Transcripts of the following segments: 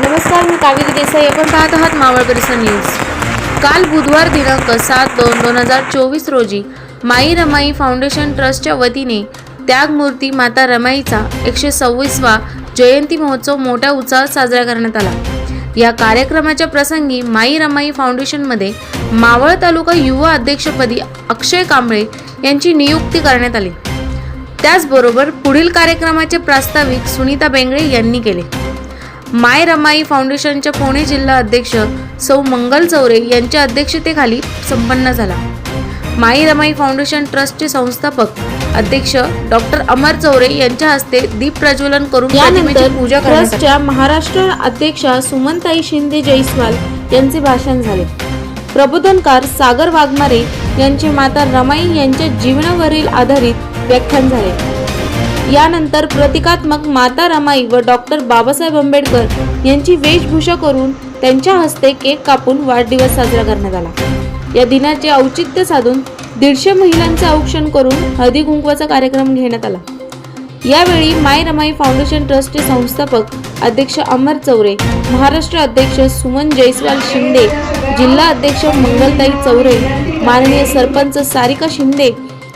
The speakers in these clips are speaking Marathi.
नमस्कार मी कावेरी देसाई. आपण पाहत आहात मावळ परिसर न्यूज. काल बुधवार दिनांक सात दोन दोन हजार चोवीस रोजी माई रमाई फाउंडेशन ट्रस्टच्या वतीने त्यागमूर्ती माता रमाईचा एकशे सव्वीसवा जयंती महोत्सव मोठ्या उत्साहात साजरा करण्यात आला. या कार्यक्रमाच्या प्रसंगी माई रमाई फाउंडेशनमध्ये मावळ तालुका युवा अध्यक्षपदी अक्षय कांबळे यांची नियुक्ती करण्यात आली. त्याचबरोबर पुढील कार्यक्रमाचे प्रास्ताविक सुनीता बेंगळे यांनी केले. माय रमाई फाउंडेशनच्या पुणे जिल्हा अध्यक्ष सौ मंगल चौरे यांच्या अध्यक्षतेखाली संपन्न झाला. माई रमाई फाउंडेशन ट्रस्टचे संस्थापक अध्यक्ष डॉक्टर अमर चौरे यांच्या हस्ते दीप प्रज्वलन करून प्रतिमेची पूजा ट्रस्टच्या महाराष्ट्र अध्यक्षा सुमनताई शिंदे जयस्वाल यांचे भाषण झाले. प्रबोधनकार सागर वाघमारे यांचे माता रमाई यांच्या जीवनावरील आधारित व्याख्यान झाले. यानंतर प्रतिकात्मक माता रमाई व डॉक्टर बाबासाहेब आंबेडकर यांची वेशभूषा करून त्यांच्या हस्ते केक कापून वाढदिवस साजरा करण्यात आला. या दिनाचे औचित्य साधून दीडशे महिलांचे औक्षण करून हळदी कुंकवाचा कार्यक्रम घेण्यात आला. यावेळी माय रमाई फाउंडेशन ट्रस्टचे संस्थापक अध्यक्ष अमर चौरे महाराष्ट्र अध्यक्ष सुमन जयस्वाल शिंदे जिल्हा अध्यक्ष मंगलताई चौरे माननीय सरपंच सारिका शिंदे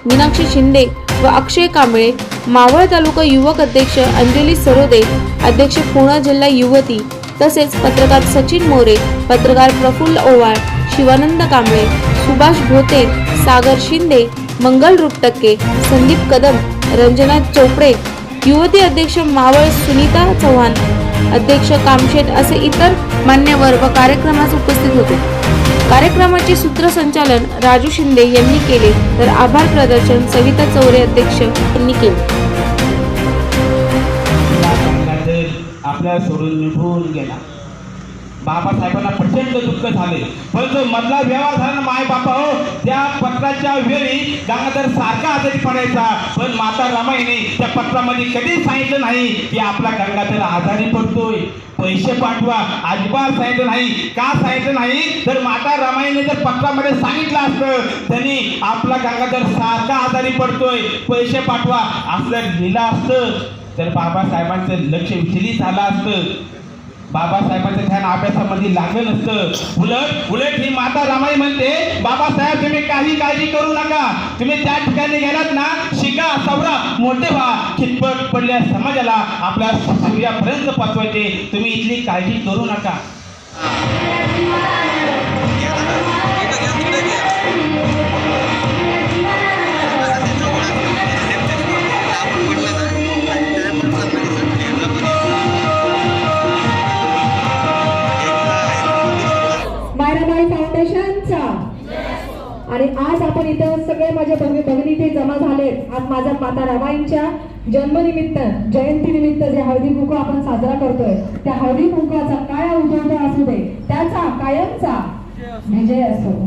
मीनाक्षी शिंदे व अक्षय कांबळे मावळ तालुका युवक अध्यक्ष अंजली सरोदे अध्यक्ष पुणे जिल्हा युवती तसेच पत्रकार सचिन मोरे पत्रकार प्रफुल्ल ओवाळ शिवानंद कांबळे सुभाष भोते सागर शिंदे मंगल रुपटक्के संदीप कदम रंजना चोपडे युवती अध्यक्ष मावळ सुनीता चव्हाण अध्यक्ष कामशेट असे इतर मान्यवर व कार्यक्रमास उपस्थित होते. कार्यक्रमाचे सूत्रसंचालन राजू शिंदे यांनी केले तर आभार प्रदर्शन सविता चौरे अध्यक्ष यांनी केले. आपल्या सोडून निघून गेला. बाबासाहेबांना प्रचंड दुःख झाले पण जो मधला व्यवहार झाला माय बापा पत्राच्या वेळी गंगाधर सारखा आजारी पडायचा. पण माता रमाईने त्या पत्रामध्ये कधीच सांगितलं नाही की आपला गंगाधर आजारी पडतोय. पैसे पाठवा. अजिबात सांगितलं नाही. का सांगितलं नाही? तर माता रामाईने जर पत्रामध्ये सांगितलं असतं. त्यांनी आपला गंगाधर सारखा आजारी पडतोय. पैसे पाठवा. असं लिहिलं असतं. तर बाबासाहेबांचं लक्ष विचलित झालं असतं. बाबासाहेबांचं ध्यान अभ्यासामध्ये लागलं नसतं. उलट उलट ही माता रामाई म्हणते बाबासाहेब तुम्ही काही काळजी करू नका. तुम्ही त्या ठिकाणी गेलात ना शिका सवरा मोठे व्हा. खितपट पडल्या समाजाला आपल्या सूर्यापर्यंत पाठवायचे. तुम्ही इथली काळजी करू नका. फाउंडेशनचा आणि आज आपण इथं सगळे माझे भग- भगिनी ते जमा झालेत. आज माझ्या माता रमाईंच्या जन्मनिमित्त जयंती निमित्त जे हळदी कुंकू आपण साजरा करतोय त्या हळदी कुंकूचा काय उद्योग असू दे त्याचा कायमचा विजय असो.